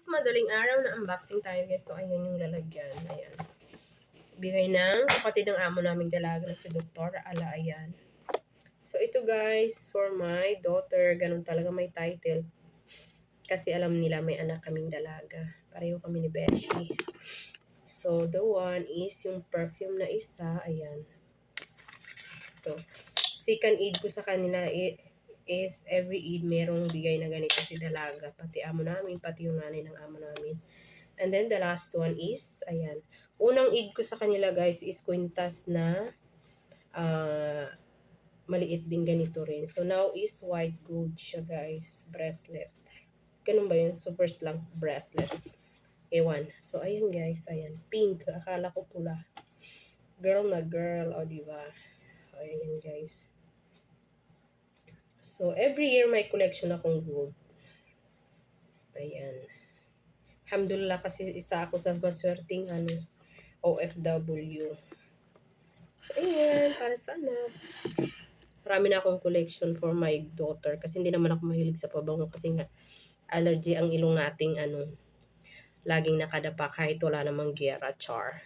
Is madaling araw na unboxing tayo guys. So, ayun yung lalagyan. Ayan. Bigay ng kapatid ng amo naming dalaga na si Dr. Ala. Ayan. So, ito guys, for my daughter. Ganun talaga may title. Kasi alam nila may anak kaming dalaga. Pareho kami ni Beshi. So, the one is yung perfume na isa. Ayan. Ito. Second aid ko sa kanila i- is every Eid merong bigay na ganito si dalaga. Pati amo namin, pati yung nanay ng amo namin. And then the last one is, ayan. Unang Eid ko sa kanila guys is kwintas na ah, maliit din ganito rin. So now is white gold siya guys. Bracelet. Ganun ba yun? Super slang bracelet. Ewan. So ayan guys, ayan. Pink. Akala ko pula. Girl na girl. O diba? Ayan guys. So, every year may collection akong gold. Ayan. Alhamdulillah kasi isa ako sa maswerteng ano, OFW. So, ayan. Para sa anak. Marami na akong collection for my daughter. Kasi hindi naman ako mahilig sa pabango. Kasi nga, allergy ang ilong nating ano, laging nakadapa kahit wala namang gera char.